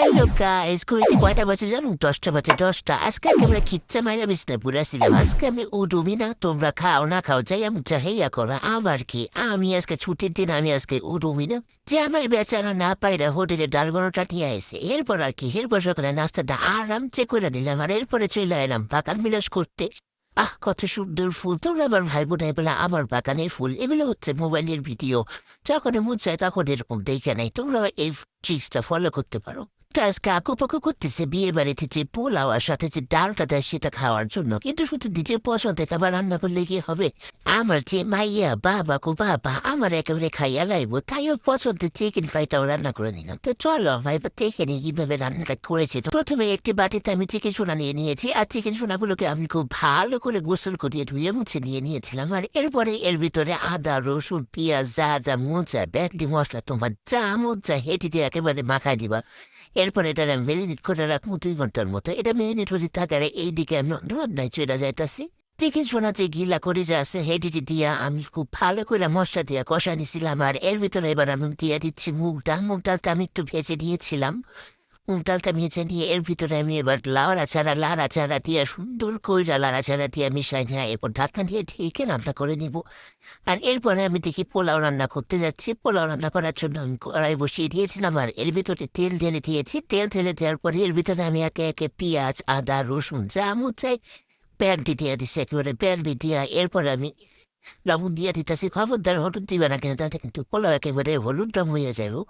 Hello guys ঘড়িতে কয়টা বাজে জানো দশটা বাজে দশটা আজকে একেবারে খিচ্চা মাইরা বিছনা পুরাছিলাম আজকে আমি উডুমি না তোমরা খাও না খাও যাই আমি চাহিয়া করা আমার কি আমি আজকে ছুটির দিন আমি আজকে উডুমি না যে আমার বেচারা না পাইরা হোটেলে ডাল বড়টা নিয়ে আসে এরপর আর কি এরপর সকালে নাস্তাটা আরাম চেক করে নিলাম আর এরপরে চলে এলাম বাগান বিলাস করতে আহ কত সুন্দর ফুল তোমরা আমার ভাই বোনাই বলে আমার বাগানের ফুল এগুলো হচ্ছে মোবাইলের ভিডিও যখন চায় তখন এরকম দেখে নাই তোমরা এই চিজটা ফলো করতে পারো তো আজকে আঁকুপাকু করতেছে বিয়ে বাড়িতে যে পোলাও আর সাথে যে ডালটা দেয় সেটা খাওয়ার জন্য কিন্তু শুধু নিজের পছন্দের খাবার রান্না করলে কি হবে? আমার যে মাইয়া, বাবা কো বাবা, আমার একেবারে খাইয়া লাইব, তাই ওর পছন্দের চিকেন ফ্রাইটাও রান্না করে নিলাম। তো চলো ভাই এবার দেখে নিই কীভাবে রান্নাটা করেছে। তো প্রথমে একটি বাটিতে আমি চিকেন সোনা নিয়ে নিয়েছি, আর চিকেন সোনাগুলোকে আমি খুব ভালো করে গোসল করিয়ে ধুয়ে মুছে নিয়ে নিয়েছিলাম। আর এরপরে এর ভিতরে আদা, রসুন, পেঁয়াজ, যা যা মোচা ব্যাগটি মশলা, তোমার যা চায় হেঁটে দিয়ে একেবারে মাখায় দিবা। এরপর এটা মেরিনেট করে রাখব দুই ঘণ্টার মতো এটা মেরিনেট হতে থাকার এইদিকে আমি রান্নায় চলে যাইতাছি চিকেন যে গিলা করে যা আছে হেডিটি দিয়া আমি খুব ভালো করে মশলা দিয়া কষা নিছিলাম আর এর ভিতরে এবার আমি দিয়া দিচ্ছি মুগ ডাল মুগ ডালটা আমি একটু ভেজে দিয়েছিলাম ডালটা ভেজে নিয়ে এর ভিতরে আমি এবার লাড়া চারা লাড়া চারা দিয়ে, সুন্দর কইরা লাড়া চারা দিয়ে মিশাই নিয়ে এরপর ঢাকনা দিয়ে ঠিকই রান্না করে নিব। আর এরপরে আমি দেখি পোলাও রান্না করতে যাচ্ছি। পোলাও রান্না করার জন্য আমি কড়াই বসিয়ে দিয়েছিলাম আর এর ভিতরে তেল ঢেলে দিয়েছি। তেল ঢেলে দেওয়ার পরে এর ভিতরে আমি একে একে পেঁয়াজ, আদা, রসুন যা মন চাই প্যাক দিয়ে দিচ্ছে একেবারে প্যাক দিয়ে। এরপরে আমি লবণ দিয়ে দিতেছি। খবরদার হলুদ দিবে না কেন, তাতে কিন্তু পোলাও একেবারে হলুদ রং হয়ে যাবে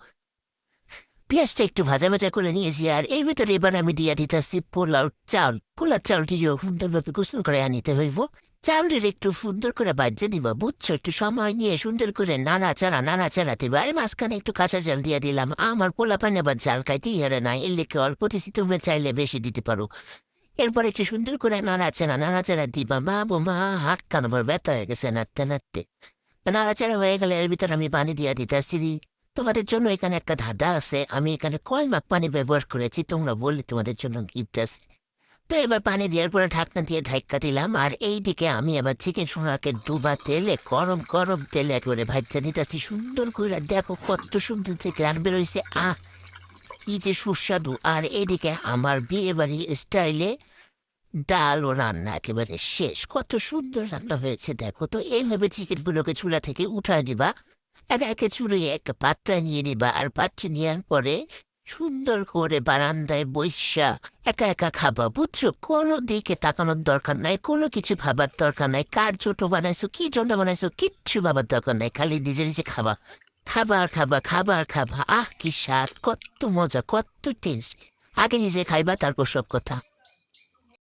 পেঁয়াজটা একটু ভাজা ভাজা করে নিয়েছি আর এর ভিতরে এবার আমি দিয়ে দিতেছি পোলাও চাল। পোলাও চালটি যে সুন্দরভাবে গোসল করে আনিতে হইব। চাউলের একটু সুন্দর করে বাজ্যে দিব, বুঝছ? একটু সময় নিয়ে সুন্দর করে নানা চারা নানা চারা দিবা। আর মাঝখানে একটু কাঁচা জাল দিয়ে দিলাম। আমার পোলা পানি আবার জাল খাইতেই হারে না এর লেখে অল্প দিছি, তোমরা চাইলে বেশি দিতে পারো। এরপর একটু সুন্দর করে নাড়াচাড়া নাড়াচাড়া দিবা। মা বো মা, হাত কান আমার ব্যথা হয়ে গেছে, নাড়তে নাড়তে। নাড়াচাড়া হয়ে গেলে এর ভিতরে আমি পানি দিয়ে দিতেছি তোমাদের জন্য এখানে একটা ধাঁধা আছে। আমি এখানে কয় পানি ব্যবহার করেছি, তোমরা বললে তোমাদের জন্য গিফট আছে। তো এবার পানি দেওয়ার পরে ঢাকনা দিয়ে ঢাক্কা দিলাম, আর এইদিকে আমি আবার চিকেন সোনাকে ডুবা তেলে, গরম গরম তেলে একেবারে ভাজা নিতেছি সুন্দর করে দেখো কত সুন্দর যে গ্রান বেরোইছে, আহ! কি যে সুস্বাদু। আর এদিকে আমার বিয়ে বাড়ি স্টাইলে ডাল ও রান্না একেবারে শেষ। কত সুন্দর রান্না হয়েছে, দেখো। তো এইভাবে চিকেনগুলোকে চুলা থেকে উঠায় নিবা। একে একে পাত্রা নিয়ে নিবা আর পাত্রে নেওয়ার পরে সুন্দর করে বারান্দায় বৈশা একা একা খাবা। বুঝছ কোনো দিকে তাকানোর দরকার নাই, কোনো কিছু ভাবার দরকার নাই। কার ছোট বানাইছো, কি জন্য বানাইছো, কিচ্ছু ভাবার দরকার নাই, খালি নিজে নিজে খাবা। খাবার খাবা খাবার খাবা। আহ, কি স্বাদ, কত মজা, কত টেস্ট আগে নিজে খাইবা, তারপর সব কথা।